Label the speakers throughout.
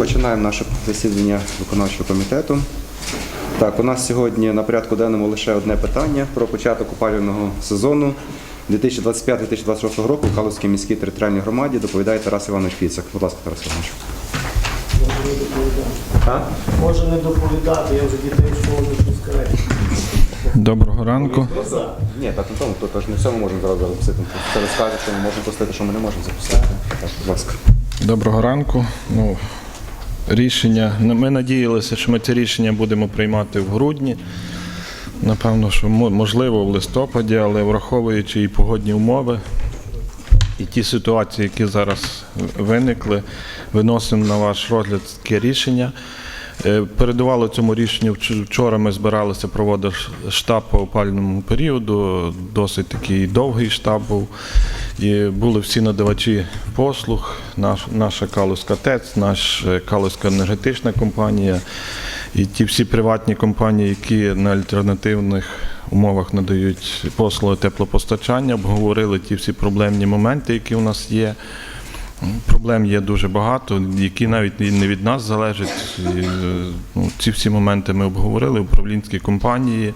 Speaker 1: Починаємо наше засідання виконавчого комітету. Так, у нас сьогодні на порядку денному лише одне питання про початок опалювального сезону 2025-2026 року в Калузькій міській територіальній громаді доповідає Тарас Іванович Піцик. Будь ласка, Тарас Іванович.
Speaker 2: Може не доповідати. Я вже дітей в школу не пускаю.
Speaker 3: Доброго ранку.
Speaker 1: Ні, так на тому, то тож не все ми можемо зразу запустити. Це розкаже, що ми можемо пустити, що ми не можемо запустити. Так, будь ласка.
Speaker 3: Доброго ранку. Ну, рішення. Ми надіялися, що ми це рішення будемо приймати в грудні. Напевно, що можливо в листопаді, але враховуючи і погодні умови, і ті ситуації, які зараз виникли, виносимо на ваш розгляд таке рішення. Е, Передувало цьому рішенню вч- вчора. Ми збиралися проводити штаб по опалювальному періоду. Досить такий довгий штаб був. І були всі надавачі послуг, наш, наша Калузька ТЕЦ, наша Калузька енергетична компанія і ті всі приватні компанії, які на альтернативних умовах надають послуги теплопостачання, обговорили ті всі проблемні моменти, які у нас є. Проблем є дуже багато, які навіть не від нас залежать. І, е, ну, ці всі моменти ми обговорили, управлінські компанії.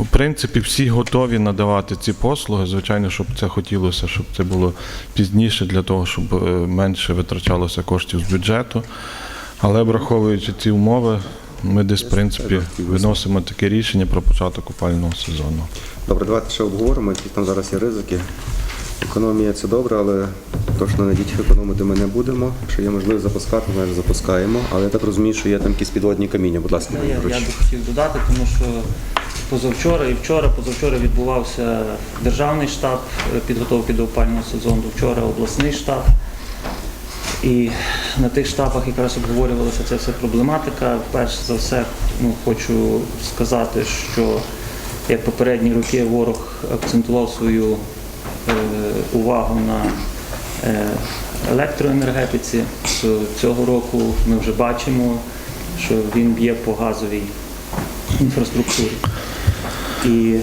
Speaker 3: В принципі, всі готові надавати ці послуги. Звичайно, щоб це хотілося, щоб це було пізніше, для того, щоб е, менше витрачалося коштів з бюджету. Але враховуючи ці умови, ми десь, в принципі, виносимо таке рішення про початок опального сезону.
Speaker 1: Добре, давайте ще обговоримо, які там зараз є ризики. Економія це добре, але точно на дітях економити ми не будемо. Якщо є можливість запускати, ми запускаємо. Але я так розумію, що є там якісь підводні каміння. Будь ласка,
Speaker 4: Я, я
Speaker 1: Петрович.
Speaker 4: би хотів додати, тому що позавчора і вчора, позавчора відбувався державний штаб е, підготовки до опального сезону, вчора обласний штаб. І на тих штабах якраз обговорювалася ця вся проблематика. Перш за все, ну, хочу сказати, що як попередні роки ворог акцентував свою е, увагу на е, електроенергетиці, цього року ми вже бачимо, що він б'є по газовій інфраструктурі. І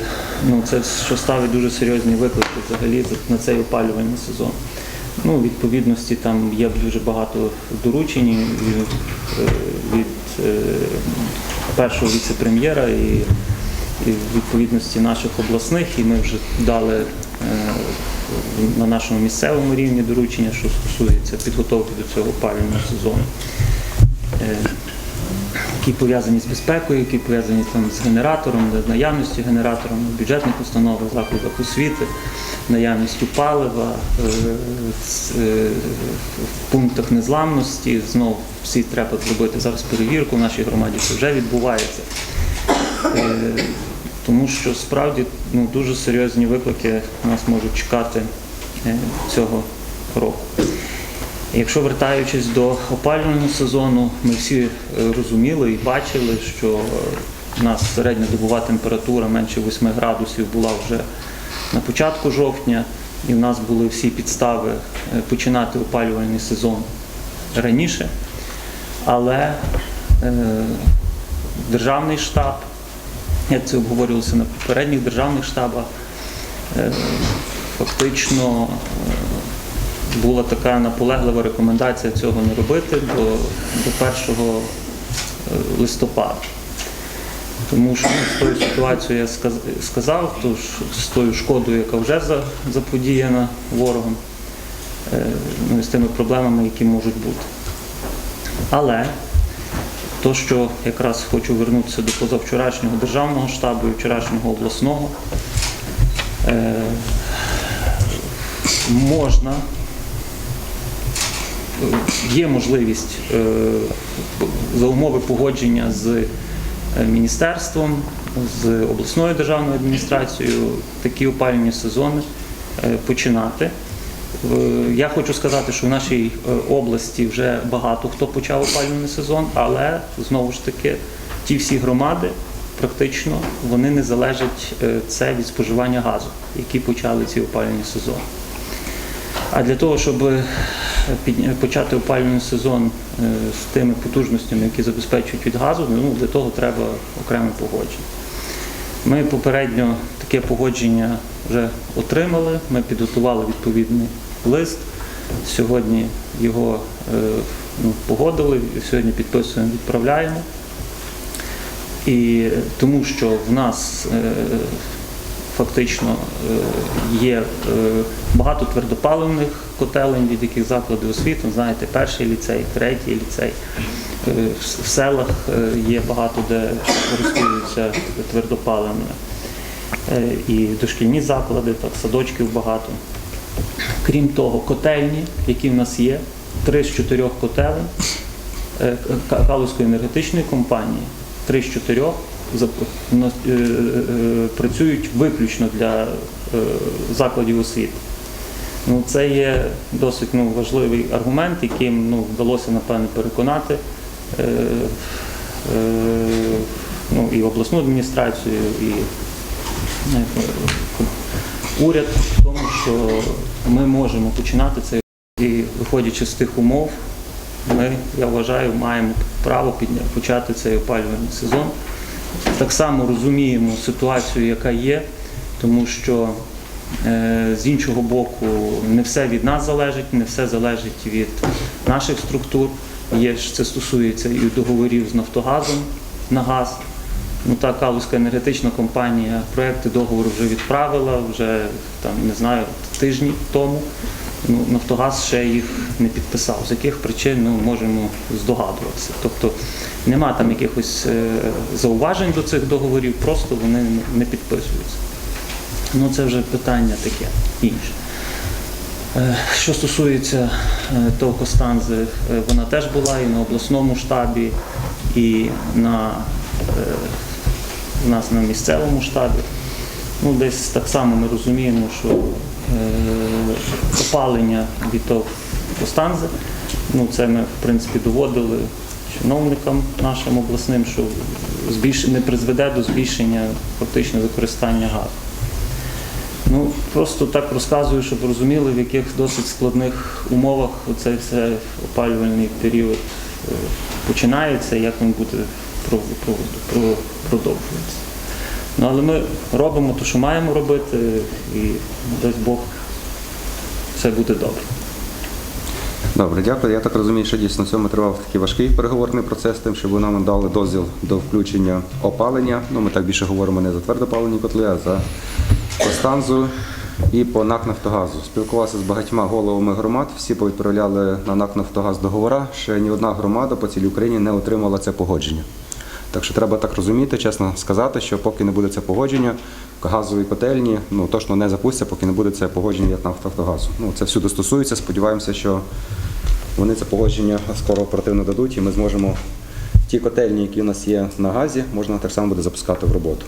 Speaker 4: ну, це що ставить дуже серйозні виклики взагалі на цей опалювальний сезон. Ну, відповідності там є дуже багато доручень від, е, від е, першого віце-прем'єра і, відповідності наших обласних, і ми вже дали е, на нашому місцевому рівні доручення, що стосується підготовки до цього опалювального сезону. Які пов'язані з безпекою, які пов'язані там з генератором, з наявністю генератора в бюджетних установах, закладах освіти, наявністю палива, е, е, в пунктах незламності. Знову всі треба зробити зараз перевірку в нашій громаді, це вже відбувається. Е, Тому що справді ну, дуже серйозні виклики нас можуть чекати цього року. Якщо вертаючись до опалювального сезону, ми всі е, розуміли і бачили, що е, у нас середньодобова температура менше 8 градусів була вже на початку жовтня, і в нас були всі підстави е, починати опалювальний сезон раніше. Але е, державний штаб, як це обговорювалося на попередніх державних штабах, е, фактично е, була така наполеглива рекомендація цього не робити до, до 1 е, листопада. Тому що з тою ситуацією я сказав, то з тою шкодою, яка вже за- заподіяна ворогом, е, ну, і з тими проблемами, які можуть бути. Але то, що якраз хочу вернутися до позавчорашнього державного штабу і вчорашнього обласного, е, можна є можливість е, за умови погодження з е, міністерством, з обласною державною адміністрацією такі опалювальні сезони е, починати. Я хочу сказати, що в нашій області вже багато хто почав опалювальний сезон, але знову ж таки ті всі громади практично вони не залежать це від споживання газу, які почали ці опалювальні сезони. А для того, щоб е, почати опалювальний сезон е, з тими потужностями, які забезпечують від газу, ну, для того треба окреме погодження. Ми попередньо таке погодження вже отримали, ми підготували відповідний лист. Сьогодні його е, ну, погодили, сьогодні підписуємо, відправляємо. І тому що в нас е, фактично е, є е, багато твердопаливних котелень, від яких заклади освіти, знаєте, перший ліцей, третій ліцей. Е, В селах є багато де користуються твердопаливними. І дошкільні заклади, так, садочків багато. Крім того, котельні, які в нас є, три з чотирьох котелень Калузької енергетичної компанії, три з чотирьох працюють виключно для е, закладів освіти. Ну, це є досить ну, важливий аргумент, яким ну, вдалося напевне переконати е, е, ну, і обласну адміністрацію, і е, уряд в тому, що ми можемо починати це і виходячи з тих умов, ми, я вважаю, маємо право почати цей опалювальний сезон. Так само розуміємо ситуацію, яка є, тому що е, з іншого боку не все від нас залежить, не все залежить від наших структур. Є ж це стосується і договорів з Нафтогазом на газ. Ну та Калузька енергетична компанія проекти договору вже відправила, вже там не знаю, тижні тому. Ну, Нафтогаз ще їх не підписав. З яких причин ну, можемо здогадуватися. Тобто нема там якихось е, зауважень до цих договорів, просто вони не- підписуються. Ну це вже питання таке інше. Е, Що стосується е, того Костанзи, вона теж була і на обласному штабі, і на, у нас на місцевому штабі. Ну, десь так само ми розуміємо, що опалення від того Костанзи, ну, це ми в принципі доводили чиновникам нашим обласним, що не призведе до збільшення фактично використання газу. Ну, просто так розказую, щоб розуміли, в яких досить складних умовах оцей все опалювальний період е, починається, як він буде про- про- про- продовжуватися. Ну, але ми робимо те, що маємо робити, і дасть Бог, все буде добре.
Speaker 1: Добре, дякую. Я так розумію, що дійсно в цьому тривав такий важкий переговорний процес, тим, щоб нам надали дозвіл до включення опалення. Ну, ми так більше говоримо не за твердопалені котли, а за Костанзу і по НАК Нафтогазу. Спілкувався з багатьма головами громад, всі повідправляли на НАК Нафтогаз договора. Ще ні одна громада по цілій Україні не отримала це погодження. Так що треба так розуміти, чесно сказати, що поки не буде це погодження, газові котельні ну, точно не запустяться, поки не буде це погодження від Нафтогазу. Ну, це всюди стосується. Сподіваємося, що вони це погодження скоро оперативно дадуть, і ми зможемо ті котельні, які у нас є на газі, можна так само буде запускати в роботу.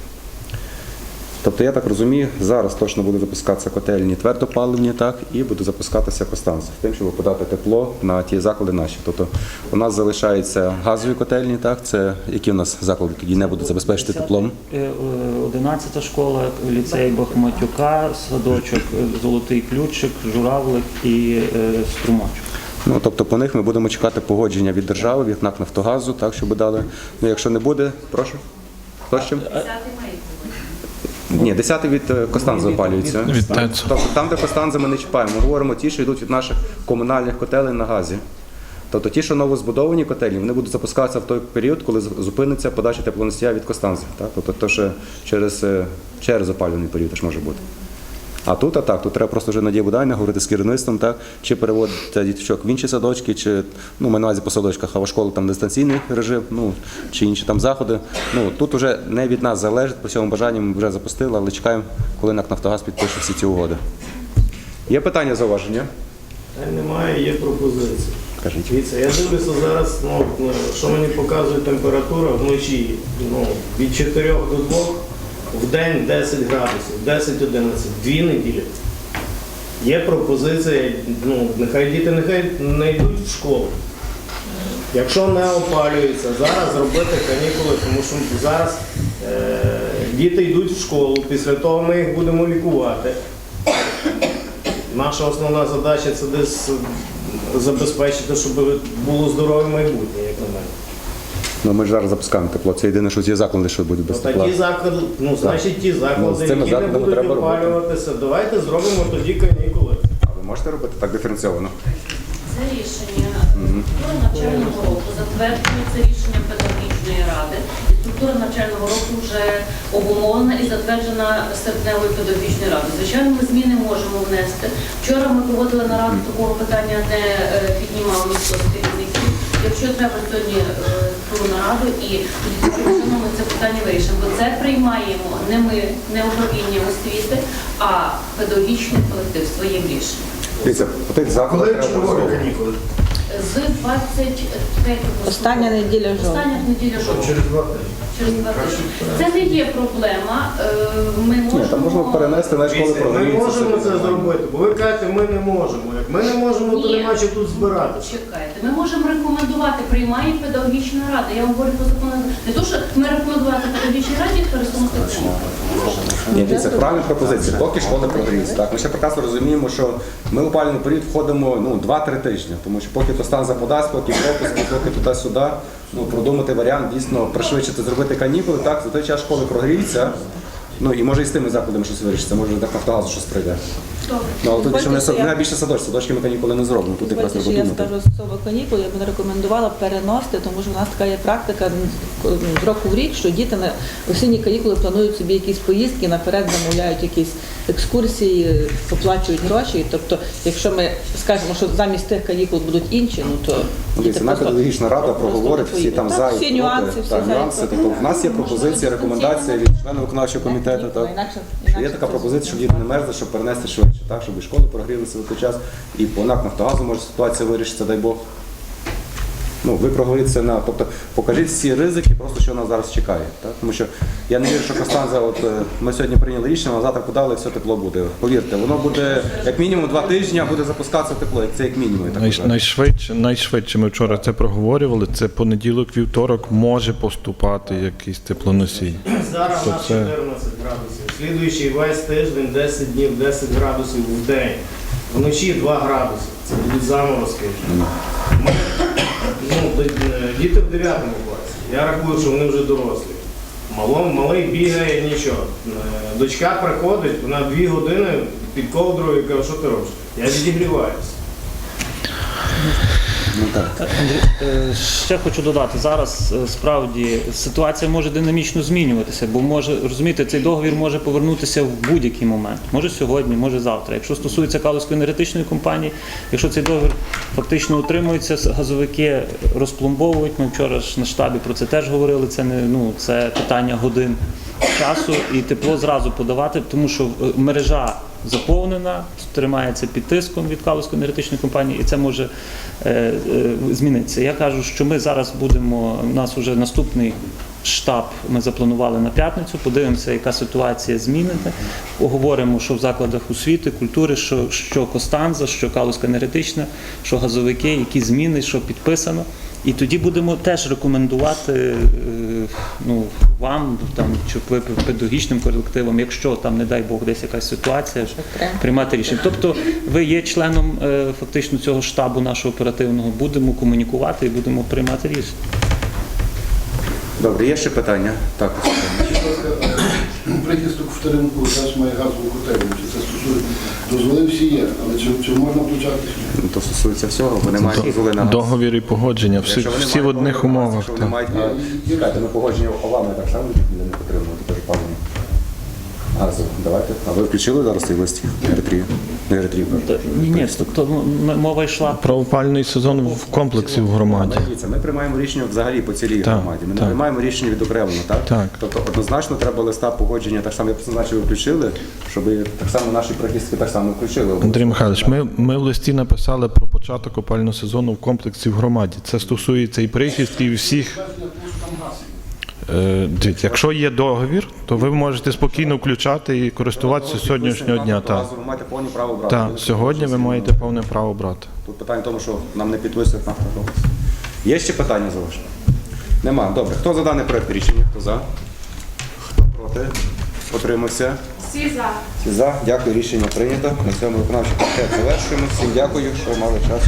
Speaker 1: Тобто, я так розумію, зараз точно будуть запускатися котельні твердопаливні, так, і буде запускатися Костанца, з тим, щоб подати тепло на ті заклади наші. Тобто у нас залишаються газові котельні, так, це які у нас заклади тоді не будуть забезпечити теплом.
Speaker 4: Е, е, 11 школа, ліцей Бахматюка, садочок е, Золотий ключик, Журавлик і е, Струмочок.
Speaker 1: Ну, тобто по них ми будемо чекати погодження від держави, від НАК Нафтогазу, так, щоб дали. Ну, якщо не буде, прошу. Хто з чим? Ні, 10 від е, Костанзи опалюється.
Speaker 3: Від ТЕЦ.
Speaker 1: Тобто там, де Костанзи, ми не чіпаємо. Ми говоримо ті, що йдуть від наших комунальних котелень на газі. Тобто ті, що новозбудовані котельні, вони будуть запускатися в той період, коли зупиниться подача теплоносія від Костанзи. Так? Тобто то, що через, е, через опалювальний період теж може бути. А тут, а так, тут треба просто вже Надія Будайна говорити з керівництвом, так, чи переводити діточок в інші садочки, чи ну, ми на увазі по садочках, а в школи там дистанційний режим, ну, чи інші там заходи. Ну, тут вже не від нас залежить, по цьому бажанню ми вже запустили, але чекаємо, коли НАК Нафтогаз підпише всі ці угоди. Є питання, зауваження?
Speaker 2: Немає, є пропозиція.
Speaker 1: Кажіть.
Speaker 2: Дивіться, я дивлюся зараз, ну, що мені показує температура вночі ну, від 4 до 2, в день 10 градусів, 10-11, дві неділі. Є пропозиція, ну, нехай діти нехай не йдуть в школу. Якщо не опалюється, зараз зробити канікули, тому що зараз е, діти йдуть в школу, після того ми їх будемо лікувати. Наша основна задача це десь забезпечити, щоб було здорове майбутнє, як на мене.
Speaker 1: Ну, ми ж зараз запускаємо тепло. Це єдине, що є заклади, що будуть без
Speaker 2: Ну,
Speaker 1: тепла.
Speaker 2: такі заклади, ну значить ті
Speaker 1: Ну, з
Speaker 2: заклади,
Speaker 1: цими
Speaker 2: які не
Speaker 1: закладами
Speaker 2: будуть
Speaker 1: треба робити.
Speaker 2: опалюватися, давайте зробимо тоді канікули.
Speaker 1: А ви можете робити так диференційовано?
Speaker 5: Це рішення Структура навчального року затверджується рішенням педагогічної ради. І структура навчального року вже обумовлена і затверджена серпневою педагогічною радою. Звичайно, ми зміни можемо внести. Вчора ми проводили нараду такого питання, не е, піднімав ніхто керівників. Якщо треба сьогодні е, ту нараду і чином ми це питання вирішимо. Бо це приймаємо не ми, не управління освіти, а педагогічний колектив своїм рішенням.
Speaker 1: Дивіться, тих треба
Speaker 2: канікули?
Speaker 5: З 23
Speaker 6: Остання неділя жовтня.
Speaker 5: Остання неділя жовтня.
Speaker 2: Тижні.
Speaker 5: Це не є проблема. Е, Ми
Speaker 1: Ні, там можна
Speaker 5: можемо
Speaker 1: перенести на школи
Speaker 2: Ми можемо це зробити, бо ви кажете, ми не можемо. Як ми не можемо, то
Speaker 5: Ні.
Speaker 2: нема що тут збиратися.
Speaker 5: Чекайте, ми можемо рекомендувати, приймає педагогічна рада. Я вам говорю по закону. Не то, що ми рекомендувати педагогічній раді пересунути. Можемо.
Speaker 1: Ні, дивіться, правильна пропозиція. Поки школи прогріються. Так, ми ще прекрасно розуміємо, що ми у опалювальний період входимо ну, 2-3 тижні, тому що поки то стан заподасть, поки пропуск, поки туди-сюди, ну, продумати варіант дійсно пришвидшити, зробити канікули, так, за той час школи прогріються. Ну і може і з тими закладами щось вирішиться, може так Нафтогазу щось прийде.
Speaker 5: Добре.
Speaker 1: Ну, але тоді ще
Speaker 6: що я-
Speaker 1: найбільше садочки, садочки ми канікули не зробимо. Тут якраз треба
Speaker 6: що я скажу стосовно канікул, я б не рекомендувала переносити, тому що в нас така є практика з року в рік, що діти на осінні канікули планують собі якісь поїздки, наперед замовляють якісь екскурсії, оплачують гроші. Тобто, якщо ми скажемо, що замість тих канікул будуть інші, ну то
Speaker 1: Ну, дивіться,
Speaker 6: діти
Speaker 1: педагогічна рада проговорить всі там за і
Speaker 6: всі
Speaker 1: проти,
Speaker 6: нюанси, всі
Speaker 1: так,
Speaker 6: за і
Speaker 1: нюанси.
Speaker 6: проти.
Speaker 1: Тобто в нас є пропозиція, рекомендація від члена виконавчого комітету. Так.
Speaker 6: Інакше-
Speaker 1: Що є
Speaker 6: інакше
Speaker 1: така
Speaker 6: це
Speaker 1: пропозиція, щоб діти не мерзли, щоб перенести швидше, так, щоб і школи прогрілися в той час, і по НАК Нафтогазу може ситуація вирішиться, дай Бог. Ну, ви проговоріться на, тобто покажіть всі ризики, просто що нас зараз чекає. Так? Тому що я не вірю, що Костанза, от е, ми сьогодні прийняли рішення, а завтра подали, і все тепло буде. Повірте, воно буде як мінімум два тижні, а буде запускатися тепло, як це як мінімум. так
Speaker 3: Най, найшвидше, найшвидше ми вчора це проговорювали. Це понеділок, вівторок може поступати якийсь теплоносій.
Speaker 2: Зараз у нас
Speaker 3: це-
Speaker 2: 14 градусів. Слідуючий весь тиждень 10 днів, 10 градусів в день. Вночі 2 градуси. Це будуть заморозки. Е, діти в 9 класі. Я рахую, що вони вже дорослі. Мало, малий бігає нічого. Е, Дочка приходить, вона дві години під ковдрою і каже, що ти робиш? Я відігріваюся.
Speaker 1: Ну, так.
Speaker 4: Андрій, е, ще хочу додати, зараз е, справді ситуація може динамічно змінюватися, бо може розумієте, цей договір може повернутися в будь-який момент. Може сьогодні, може завтра. Якщо стосується Калузької енергетичної компанії, якщо цей договір фактично утримується, газовики розпломбовують. Ми вчора ж на штабі про це теж говорили. Це не ну це питання годин часу і тепло зразу подавати, тому що е, мережа заповнена, тримається під тиском від Калузької енергетичної компанії, і це може е, е, змінитися. Я кажу, що ми зараз будемо. У нас вже наступний штаб ми запланували на п'ятницю. Подивимося, яка ситуація зміниться. Поговоримо, що в закладах освіти, культури, що, що Костанза, що Калузька енергетична, що газовики, які зміни, що підписано. І тоді будемо теж рекомендувати е, ну, вам там, чи ви педагогічним колективам, якщо там, не дай Бог, десь якась ситуація, приймати рішення. Тобто ви є членом е, фактично цього штабу нашого оперативного, будемо комунікувати і будемо приймати рішення.
Speaker 1: Добре, є ще питання? Так.
Speaker 7: Прихисток в Теремку теж має газову котельню. Чи це стосується? Дозволи всі є, але чи, чи можна включати?
Speaker 1: Ну, То стосується всього, вони мають дозволи на газ.
Speaker 3: Договір і погодження, всі,
Speaker 1: Якщо вони
Speaker 3: всі в
Speaker 1: мають
Speaker 3: одних
Speaker 1: договір на газ,
Speaker 3: умовах.
Speaker 1: якщо вони
Speaker 3: так.
Speaker 1: мають чекайте, ми погодження овами так само не потрібно. Газу, давайте. А ви включили зараз цей? Не еритрію.
Speaker 4: Ні, ні, тобто мова йшла
Speaker 3: Про опальний сезон в комплексі в громаді.
Speaker 1: Дивіться, ми приймаємо рішення взагалі по цілій
Speaker 3: Так,
Speaker 1: громаді. Ми не приймаємо рішення відокремлено, так?
Speaker 3: Так.
Speaker 1: Тобто однозначно треба листа погодження, так само, як зазначив, ви включили, щоб так само наші прихистки так само включили.
Speaker 3: Андрій Михайлович, ми, ми в листі написали про початок опального сезону в комплексі в громаді. Це стосується і прихистків, і всіх. Е, дивіться, якщо є договір, то ви можете спокійно включати і користуватися сьогоднішнього дня. Так,
Speaker 1: Ви маєте повне право брати.
Speaker 3: так. сьогодні ви маєте повне право брати.
Speaker 1: Тут питання в тому, що нам не підписують нафтогаз. Є ще питання залишені? Нема. Добре. Хто за даний проект рішення? Хто за? Хто проти? Отримався?
Speaker 5: Всі за.
Speaker 1: Всі за. Дякую, рішення прийнято. На цьому виконавчий комітет завершуємо. Всім дякую, що мали час.